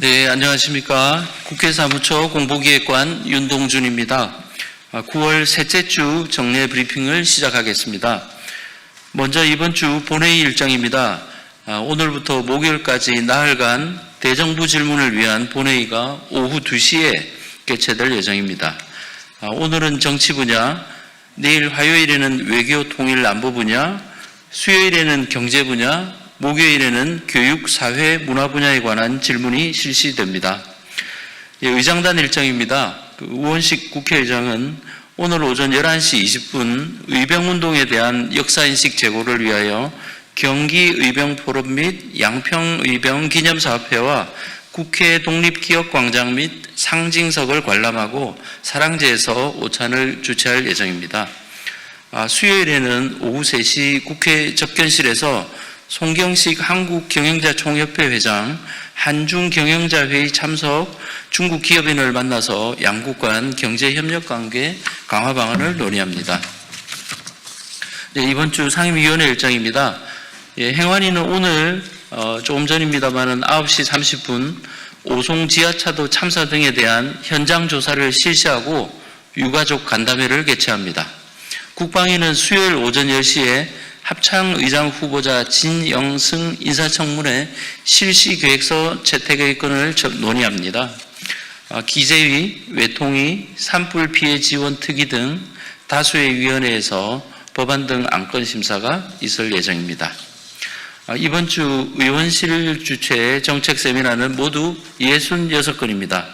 네, 안녕하십니까. 국회 사무처 공보기획관 윤동준입니다. 9월 셋째 주 정례 브리핑을 시작하겠습니다. 먼저 이번 주 본회의 일정입니다. 아, 오늘부터 목요일까지 나흘간 대정부 질문을 위한 본회의가 오후 2시에 개최될 예정입니다. 아, 오늘은 정치 분야, 내일 화요일에는 외교 통일 안보 분야, 수요일에는 경제 분야, 목요일에는 교육, 사회, 문화 분야에 관한 질문이 실시됩니다. 예, 의장단 일정입니다. 그 우원식 국회의장은 오늘 오전 11시 20분 의병운동에 대한 역사인식 제고를 위하여 경기 의병 포럼 및 양평 의병 기념사업회와 국회 독립기억광장 및 상징석을 관람하고 사랑제에서 오찬을 주최할 예정입니다. 아, 수요일에는 오후 3시 국회 접견실에서 송경식 한국경영자총협회 회장, 한중경영자회의 참석 중국 기업인을 만나서 양국 간 경제협력관계 강화 방안을 논의합니다. 네, 이번 주 상임위원회 일정입니다. 예, 행안위는 오늘 어, 조금 전입니다만은 9시 30분 오송 지하차도 참사 등에 대한 현장 조사를 실시하고 유가족 간담회를 개최합니다. 국방위는 수요일 오전 10시에 합창의장 후보자 진영승 인사청문회 실시계획서 채택의 건을 접- 논의합니다. 아, 기재위, 외통위, 산불 피해 지원 특위 등 다수의 위원회에서 법안 등 안건 심사가 있을 예정입니다. 아, 이번 주 의원실 주최 정책 세미나는 모두 66건입니다.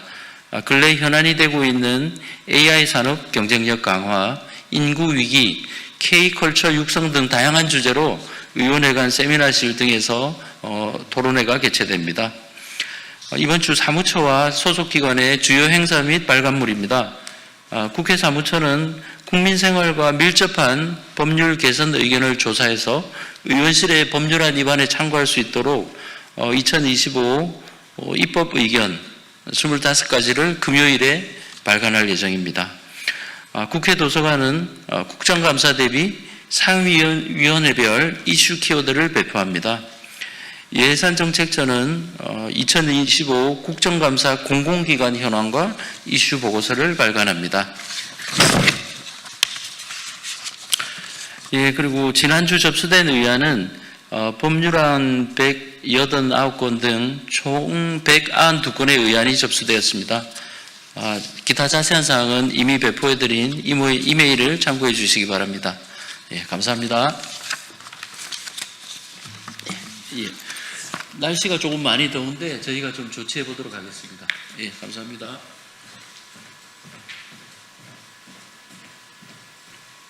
아, 근래 현안이 되고 있는 AI 산업 경쟁력 강화, 인구 위기, K컬처 육성 등 다양한 주제로 의원회 간 세미나실 등에서 어, 토론회가 개최됩니다. 어, 이번 주 사무처와 소속기관의 주요 행사 및 발간물입니다. 아, 국회 사무처는 국민 생활과 밀접한 법률 개선 의견을 조사해서 의원실의 법률안 입안에 참고할 수 있도록 2025 어, 입법 의견 25가지를 금요일에 발간할 예정입니다. 아, 국회 도서관은 어, 국정감사 대비 상위원회별 이슈 키워드를 배포합니다. 예산정책처는 2025 국정감사 공공기관 현황과 이슈 보고서를 발간합니다. 예, 그리고 지난주 접수된 의안은 어, 법률안 189건 등 총 192건의 의안이 접수되었습니다. 아, 기타 자세한 사항은 이미 배포해드린 이메일- 이메일 을 참고해 주시기 바랍니다. 예, 감사합니다. 예, 날씨가 조금 많이 더운데 저희가 좀 조치해 보도록 하겠습니다. 예, 감사합니다.